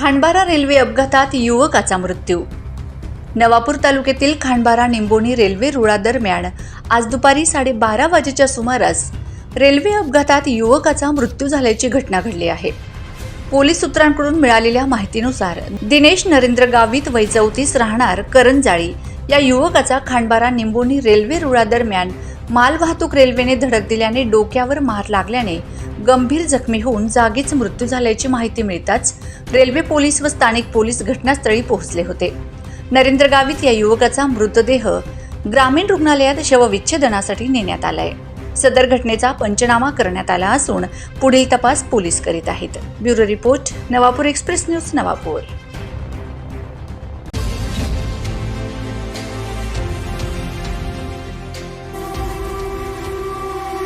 Khandbara railway अपघातात युवकाचा मृत्यू. नवापूर तालुक्यातील खांडबारा निंबोणी रेल्वे रुळादरम्यान आज दुपारी साडेबारा वाजेच्या सुमारास रेल्वे अपघातात युवकाचा मृत्यू झाल्याची घटना घडली आहे. पोलीस सूत्रांकडून मिळालेल्या माहितीनुसार दिनेश नरेंद्र गावित वय चौतीस राहणार करंजाळी या युवकाचा खांडबारा निंबोणी रेल्वे रुळादरम्यान मालवाहतूक रेल्वेने धडक दिल्याने डोक्यावर मार लागल्याने गंभीर जखमी होऊन जागीच मृत्यू झाल्याची माहिती मिळताच रेल्वे पोलीस व स्थानिक पोलीस घटनास्थळी पोहोचले होते. नरेंद्र गावित या युवकाचा मृतदेह ग्रामीण रुग्णालयात शवविच्छेदनासाठी नेण्यात आलाय. सदर घटनेचा पंचनामा करण्यात आला असून पुढील तपास पोलीस करीत आहेत. Bureau report Navapur express news Navapur.